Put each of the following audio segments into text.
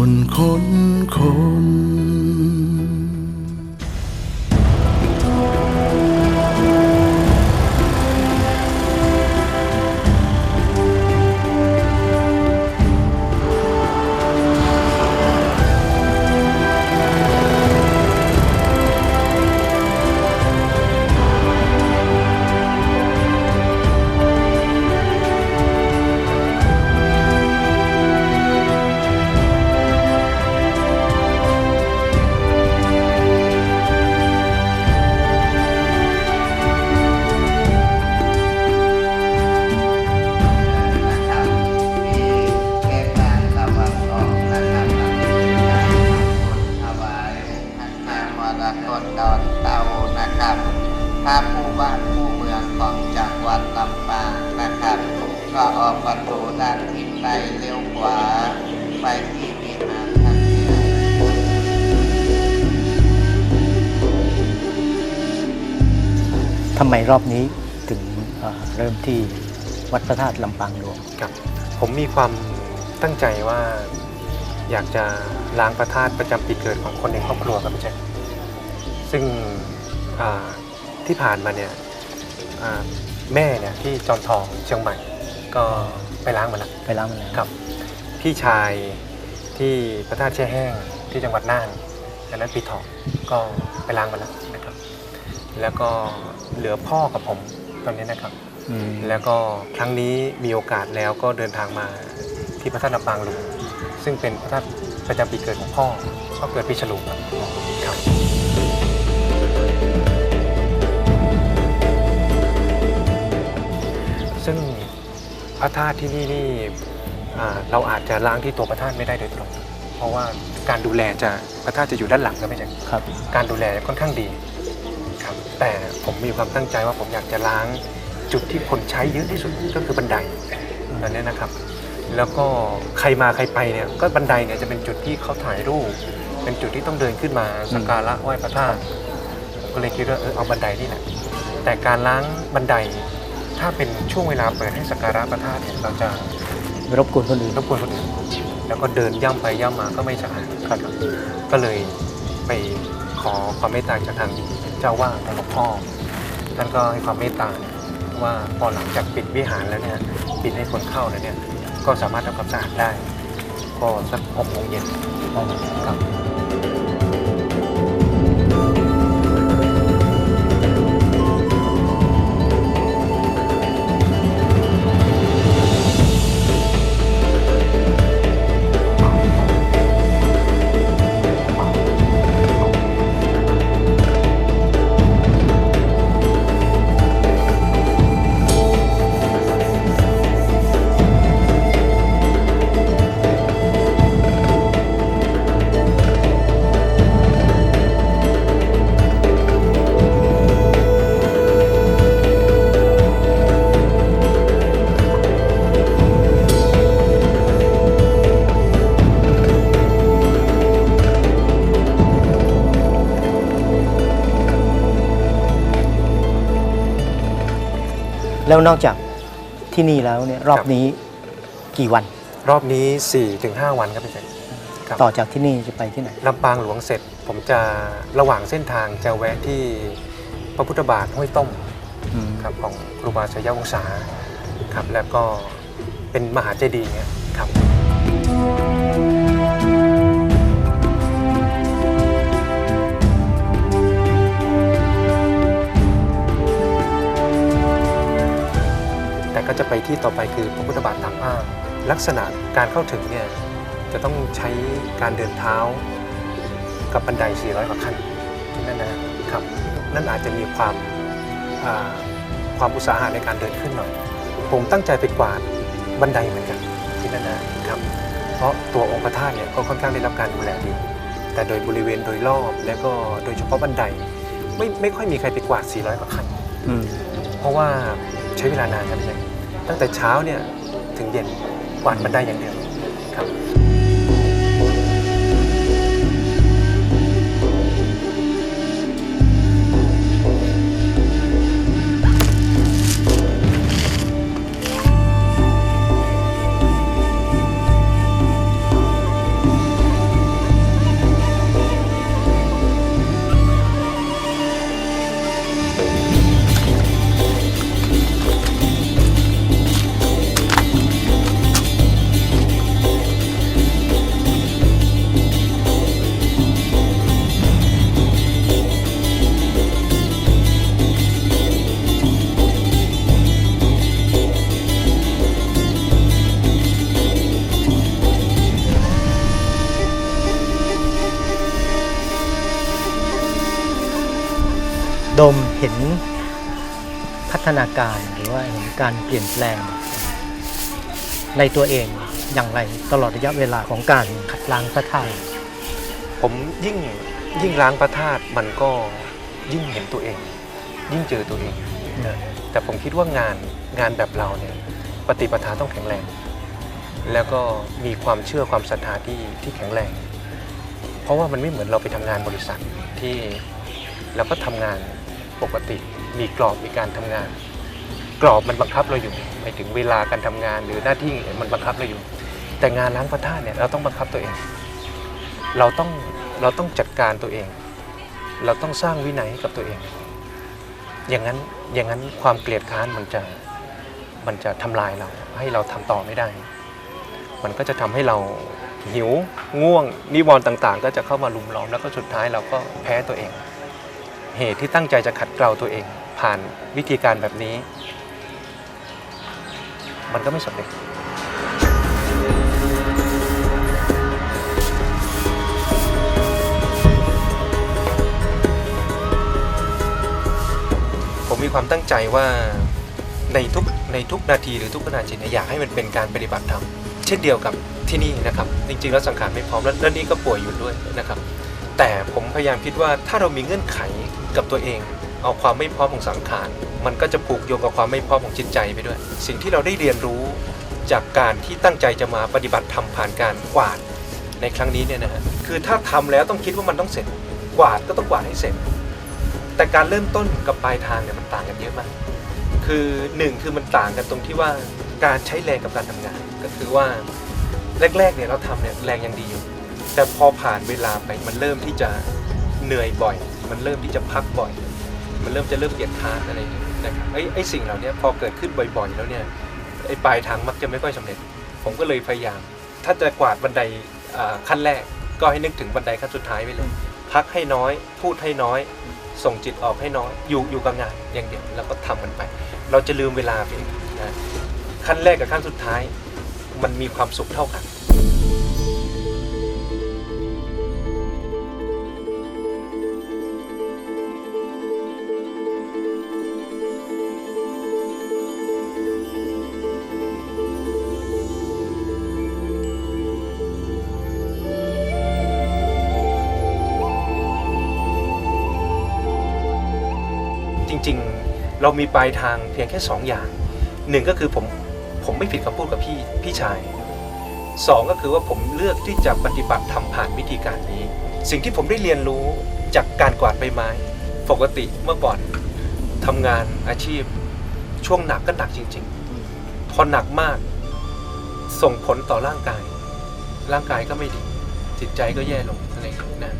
คนคนคน ไปที่วิหารท่านเดียวทำไมรอบนี้ถึงเอ่อเริ่มที่วัดพระธาตุลำปางหลวงครับ ผมมีความตั้งใจว่าอยากจะล้างพระธาตุประจำปีเกิดของคนในครอบครัวครับพี่แจ๊คซึ่งอ่าที่ผ่านมาเนี่ยอ่าแม่เนี่ยที่จอมทองเชียงใหม่ ก็ไปล้างมาแล้วไปล้างมาแล้วครับ พี่ชายที่พระธาตุแช่แห้งที่จังหวัดน่านอันนั้นปีทองก็ไปล้างมาแล้วนะครับ แล้วก็เหลือพ่อกับผมตอนนี้นะครับอืมแล้วก็ครั้งนี้มีโอกาสแล้วก็เดินทางมาที่พระธาตุลำปางหลวงซึ่งเป็นพระธาตุประจำปีเกิดของพ่อก็เกิดปีฉลูครับครับซึ่งพระธาตุที่นี่นี่อ่า เราอาจจะล้างที่ตัวพระธาตุไม่ได้โดยตรง เพราะว่าการดูแลจะพระธาตุจะอยู่ด้านหลังครับไม่ใช่ครับ การดูแลค่อนข้างดีครับแต่ผมมีความตั้งใจว่าผมอยากจะล้างจุดที่คนใช้เยอะที่สุดก็คือบันไดตอนนี้นะครับ แล้วก็ใครมาใครไปเนี่ยก็บันไดเนี่ยจะเป็นจุดที่เขาถ่ายรูป เป็นจุดที่ต้องเดินขึ้นมาสักการะไหว้พระธาตุผมก็เลยคิดว่าเออเอาบันไดนี่แหละแต่การล้างบันไดถ้าเป็นช่วงเวลาเปิดให้สักการะพระธาตุเนี่ยเราจะ รบกวนคนอื่นรบกวนคนอื่นแล้วก็เดินย่ำไปย่ำมาก็ไม่สะอาดครับก็เลยไปขอความเมตตาจากทางเจ้าว่าทางหลวงพ่อท่านก็ให้ความเมตตายว่าพอหลังจากปิดวิหารแล้วเนี่ยปิดให้คนเข้าแล้วเนี่ยก็สามารถทำความสะอาดได้ ก็สักหกโมงเย็นครับ แล้วนอกจากที่นี่แล้วเนี่ยรอบนี้กี่วัน รอบนี้4-5วันครับพี่เจครับต่อจากที่นี่จะไปที่ไหน ลำปางหลวงเสร็จ ผมจะระหว่างเส้นทางจะแวะที่พระพุทธบาทห้วยต้มอืมครับของครูบาชัยวงศาครับแล้วก็เป็นมหาเจดีย์เนี่ยครับ ก็จะไปที่ต่อไปคือพระพุทธบาทตากผ้าลักษณะการเข้าถึงเนี่ยจะต้องใช้การเดินเท้ากับบันได 400 กว่าขั้นที่นั่นนะครับนั่นอาจจะมีความอ่าความอุตสาหะในการเดินขึ้นหน่อย ผมตั้งใจไปกวาดบันไดเหมือนกันที่นั่นนะครับเพราะตัวองค์พระธาตุเนี่ยก็ค่อนข้างได้รับการดูแลดี แต่โดยบริเวณโดยรอบและก็โดยเฉพาะบันไดไม่ไม่ค่อยมีใครไปกวาด 400 กว่าขั้นอืมเพราะว่าใช้เวลานานครับพี่แจ๊ค ตั้งแต่เช้าเนี่ยถึงเย็นกวาดบันไดอย่างเดียวครับ ดมเห็นพัฒนาการหรือว่าเห็นการเปลี่ยนแปลง ในตัวเองอย่างไรตลอดระยะเวลาของการขัดล้างพระธาตุผมยิ่งยิ่งล้างพระธาตุมันก็ยิ่งเห็นตัวเอง ยิ่งเจอตัวเองนะแต่ผมคิดว่างานงานแบบเราเนี่ยปฏิปทาต้องแข็งแรง แล้วก็มีความเชื่อความศรัทธาที่ที่แข็งแรง เพราะว่ามันไม่เหมือนเราไปทำงานบริษัทที่เราก็ทำงาน ปกติ มีกรอบมีการทำงาน กรอบมันบังคับเราอยู่หมายถึงเวลาการทำงานหรือหน้าที่มันบังคับเราอยู่ แต่งานล้างพระธาตุเนี่ยเราต้องบังคับตัวเอง เราต้องเราต้องจัดการตัวเอง เราต้องสร้างวินัยให้กับตัวเอง อย่างนั้นอย่างนั้นความเกลียดค้านมันจะมันจะทำลายเรา ให้เราทำต่อไม่ได้ มันก็จะทำให้เราหิวง่วงนิวรณ์ต่างๆ ก็จะเข้ามาลุมล้อมแล้วก็สุดท้ายเราก็แพ้ตัวเอง เหตุที่ตั้งใจจะขัดเกลาตัวเอง ผ่านวิธีการแบบนี้ มันก็ไม่สำเร็จผมมีความตั้งใจว่าในทุกในทุกนาทีหรือทุกขณะจิตอยากให้มันเป็นการปฏิบัติธรรมเช่นเดียวกับที่นี่นะครับ จริงๆแล้วสังขารไม่พร้อมแล้วแล้วนี่ก็ป่วยอยู่ด้วยนะครับ แต่ผมพยายามคิดว่าถ้าเรามีเงื่อนไข กับตัวเอง เอาความไม่พร้อมของสังขาร มันก็จะผูกโยงกับความไม่พร้อมของจิตใจไปด้วย สิ่งที่เราได้เรียนรู้จากการที่ตั้งใจจะมาปฏิบัติธรรมผ่านการกวาดในครั้งนี้เนี่ยนะฮะคือถ้าทำแล้วต้องคิดว่ามันต้องเสร็จกวาดก็ต้องกวาดให้เสร็จ แต่การเริ่มต้นกับปลายทางเนี่ยมันต่างกันเยอะมาก คือหนึ่งคือมันต่างกันตรงที่ว่าการใช้แรงกับการทำงาน ก็คือว่าแรกๆเนี่ยเราทำเนี่ยแรงยังดีอยู่แต่พอผ่านเวลาไปมันเริ่มที่จะเหนื่อยบ่อย มันเริ่มที่จะพักบ่อย มันเริ่มจะเริ่มเกียดค้านอะไรอย่างเงี้ยนะครับไอ้ไอ้สิ่งเหล่านี้พอเกิดขึ้นบ่อยๆ แล้วเนี่ยไอ้ปลายทางมักจะไม่ค่อยสำเร็จ ผมก็เลยพยายาม ถ้าจะกวาดบันไดอ่าขั้นแรก ก็ให้นึกถึงบันไดขั้นสุดท้ายไปเลย พักให้น้อย พูดให้น้อย ส่งจิตออกให้น้อย อยู่อยู่กับงานอย่างเดียวแล้วก็ทำมันไป เราจะลืมเวลาไปเองนะขั้นแรกกับขั้นสุดท้าย มันมีความสุขเท่ากัน จริง ๆ เรามีปลายทางเพียงแค่ 2 อย่างหนึ่งก็คือผมผมไม่ผิดคำพูดกับพี่พี่ชายสองก็คือว่าผมเลือกที่จะปฏิบัติทำผ่านวิธีการนี้ สิ่งที่ผมได้เรียนรู้จากการกวาดใบไม้ ปกติเมื่อก่อนทำงานอาชีพ ช่วงหนักก็หนักจริง ๆ พอหนักมาก ส่งผลต่อร่างกาย ร่างกายก็ไม่ดีจิตใจก็แย่ลงอะไรนะ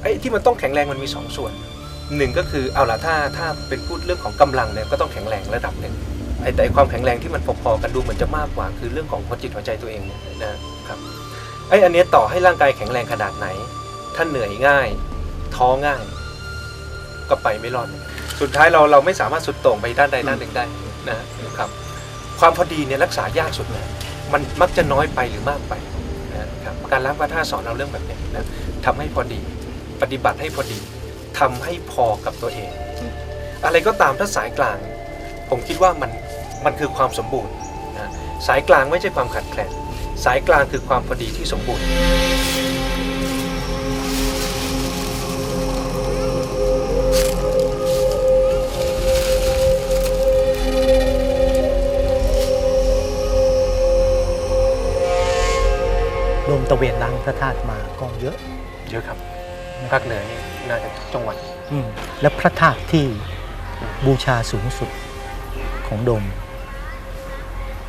ไอ้ที่มันต้องแข็งแรงมันมีสองส่วน หนึ่งก็คือเอาล่ะถ้าถ้าเป็นพูดเรื่องของกำลังเนี่ยก็ต้องแข็งแรงระดับหนึ่งไอ้แต่ความแข็งแรงที่มันพอๆกันดูเหมือนจะมากกว่า คือเรื่องของหัวจิตหัวใจตัวเองเนี่ยนะครับไอ้อันเนี้ยต่อให้ร่างกายแข็งแรงขนาดไหน ถ้าเหนื่อยง่าย ท้อง่าย ก็ไปไม่รอด สุดท้ายเราเราไม่สามารถสุดโต่งไปด้านใดด้านหนึ่งได้นะครับ ความพอดีเนี่ยรักษายากสุดเลยมันมักจะน้อยไปหรือมากไปนะครับการล้างพระธาตุสอนเราเรื่องแบบเนี้ยนะทำให้พอดี ปฏิบัติให้พอดี ทำให้พอกับตัวเอง อะไรก็ตามถ้าสายกลาง ผมคิดว่ามันมันคือความสมบูรณ์นะสายกลางไม่ใช่ความขัดแคลนสายกลางคือความพอดีที่สมบูรณ์รวมตะเวนล้างพระธาตุมาก็เยอะ เยอะครับ ภาคเหนือนี่น่าจะทุกจังหวัดอืมและพระธาตุที่บูชาสูงสุดของโดม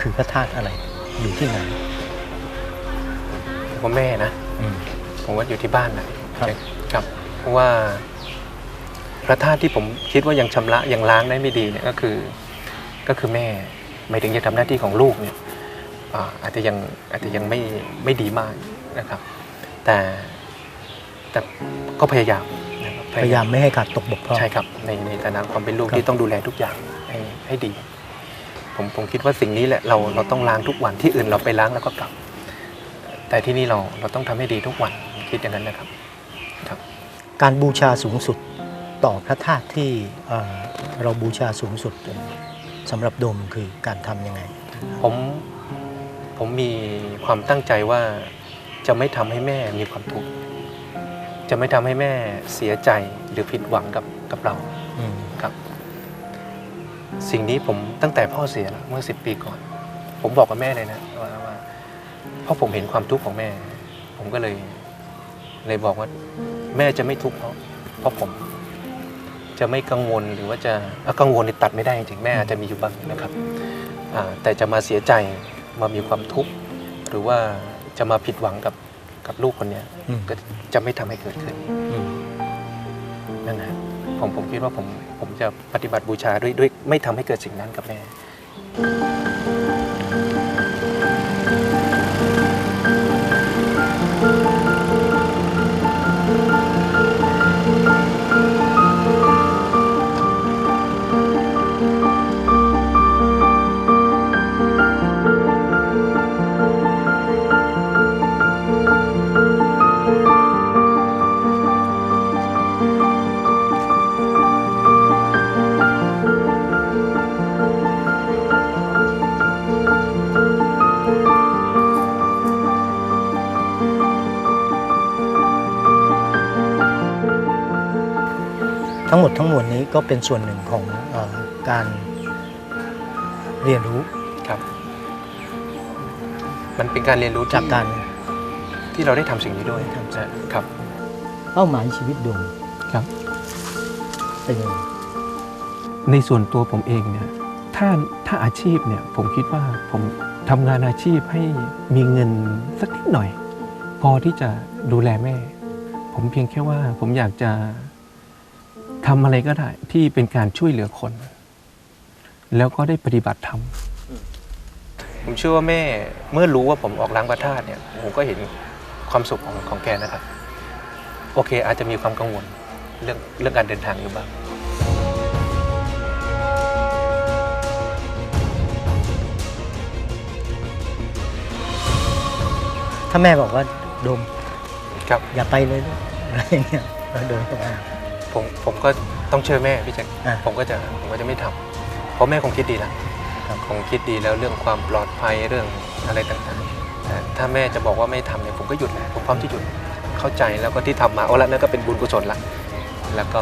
คือพระธาตุอะไร อยู่ที่ไหนผมว่าแม่นะ อืม ผมว่าอยู่ที่บ้านนะครับ ครับ เพราะว่าพระธาตุที่ผมคิดว่ายังชำระยังล้างได้ไม่ดีเนี่ยก็คือ ก็คือแม่หมายถึงยังทำหน้าที่ของลูกเนี่ยอ่าอาจจะยังอาจจะยังไม่ไม่ดีมากนะครับ แต่ แต่ก็พยายามนะครับพยายามไม่ให้ขาดตกบกพร่องใช่ครับในในฐานะความเป็นลูกครับที่ต้องดูแลทุกอย่างให้ให้ดี ผมผมคิดว่าสิ่งนี้แหละเราเราต้องล้างทุกวันที่อื่นเราไปล้างแล้วก็กลับ แต่ที่นี่เราเราต้องทำให้ดีทุกวันคิดอย่างนั้นนะครับ การบูชาสูงสุดต่อพระธาตุที่เอ่อเราบูชาสูงสุดสำหรับโดมคือการทำยังไง ผมผมมีความตั้งใจว่าจะไม่ทำให้แม่มีความทุกข์ จะไม่ทำให้แม่เสียใจหรือผิดหวังกับกับเราครับ สิ่งนี้ผมตั้งแต่พ่อเสียแล้วเมื่อสิบปีก่อน ผมบอกกับแม่เลยนะว่าว่าเพราะผมเห็นความทุกข์ของแม่ ผมก็เลย เลยบอกว่า แม่จะไม่ทุกข์เพราะเพราะผม จะไม่กังวลหรือว่าจะอะกังวลนี่ตัดไม่ได้จริงแม่อาจจะมีอยู่บ้างนะครับแต่จะมาเสียใจมามีความทุกข์หรือว่าจะมาผิดหวังกับ กับลูกคนเนี้ยอืม ก็จะไม่ทำให้เกิดขึ้นอืมนั่นนะผมผมคิดว่าผมผมจะปฏิบัติบูชาด้วยด้วยไม่ทำให้เกิดสิ่งนั้นกับแม่ ดทั้งมวลนี้ก็เป็นส่วนหนึ่งของเออการเรียนรู้ครับ มันเป็นการเรียนรู้จากการที่เราได้ทำสิ่งนี้ด้วยทำสิ่งครับ เป้าหมายชีวิตโดมครับเป็นยังไงในส่วนตัวผมเองเนี่ยถ้าถ้าอาชีพเนี่ยผมคิดว่าผมทำงานอาชีพให้มีเงินสักนิดหน่อย พอที่จะดูแลแม่ ผมเพียงแค่ว่าผมอยากจะ ทำอะไรก็ได้ที่เป็นการช่วยเหลือคน แล้วก็ได้ปฏิบัติธรรมผมเชื่อว่าแม่เมื่อรู้ว่าผมออกล้างพระธาตุเนี่ยผมก็เห็นความสุขของของแกนะครับ โอเค อาจจะมีความกังวลเรื่องเรื่องการเดินทางอยู่บ้างถ้าแม่บอกว่าโดมครับ อย่าไปเลยอะไรอย่างเงี้ยแล้วโดมก็อ่า ผมผมก็ต้องเชื่อแม่พี่แจ็คอ่าผมก็จะผมก็จะไม่ทำเพราะแม่คงคิดดีแล้วครับคงคิดดีแล้วเรื่องความปลอดภัยเรื่องอะไรต่างๆแต่ถ้าแม่จะบอกว่าไม่ทำเนี่ยผมก็หยุดแหละผมพร้อมที่หยุดเข้าใจแล้วก็ที่ทำมาโอ้ละนั่นก็เป็นบุญกุศลละแล้วก็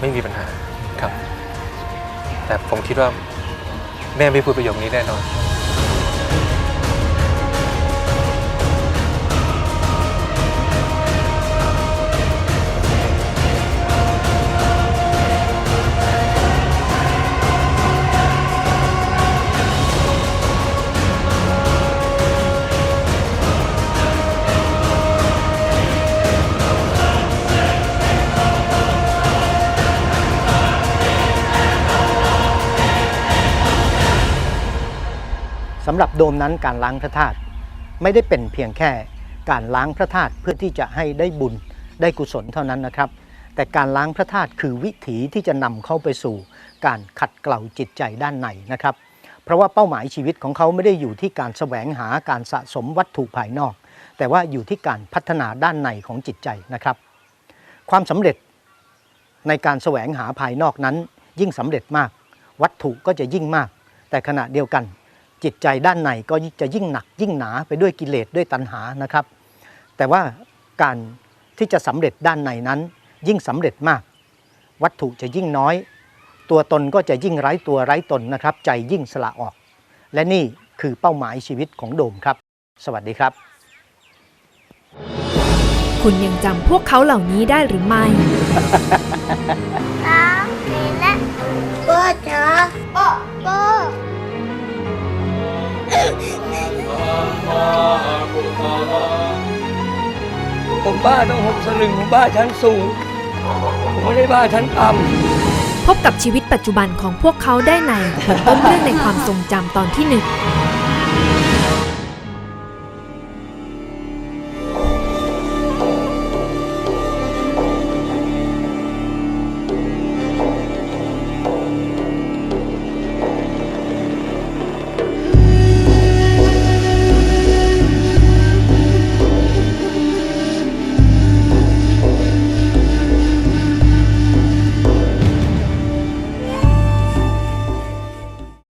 ไม่มีปัญหาครับ แต่ผมคิดว่าแม่ไม่พูดประโยคนี้แน่นอนำหรับโดมนั้นการล้างพระธาตุไม่ได้เป็นเพียงแค่การล้างพระธาตุเพื่อที่จะให้ได้บุญได้กุศลเท่านั้นนะครับ แต่การล้างพระธาตุคือวิถีที่จะนำเข้าไปสู่ การขัดเกลาจิตใจด้านในนะครับ เพราะว่าเป้าหมายชีวิตของเขาไม่ได้อยู่ที่การแสวงหาการสะสมวัตถุภายนอก แต่ว่าอยู่ที่การพัฒนาด้านในของจิตใจนะครับ ความสำเร็จในการแสวงหาภายนอกนั้นยิ่งสำเร็จมาก วัตถุก็จะยิ่งมาก แต่ขณะเดียวกัน จิตใจด้านในก็จะยิ่งหนักยิ่งหนาไปด้วยกิเลสด้วยตัณหานะครับ แต่ว่าการที่จะสำเร็จด้านในนั้น ยิ่งสำเร็จมาก วัตถุจะยิ่งน้อย ตัวตนก็จะยิ่งไร้ตัวไร้ตนนะครับ ใจยิ่งสละออก และนี่คือเป้าหมายชีวิตของโดมครับ สวัสดีครับ คุณยังจำพวกเขาเหล่านี้ได้หรือไม่สามสี่และพ่อจ๋าพ่อพ่อ ผมบ้าต้องหกสลึงผมบ้าชั้นสูง ผมไม่ได้บ้าชั้นต่ำพบกับชีวิตปัจจุบันของพวกเขาได้ในต้นเรื่องในความทรงจำตอนที่หนึ่ง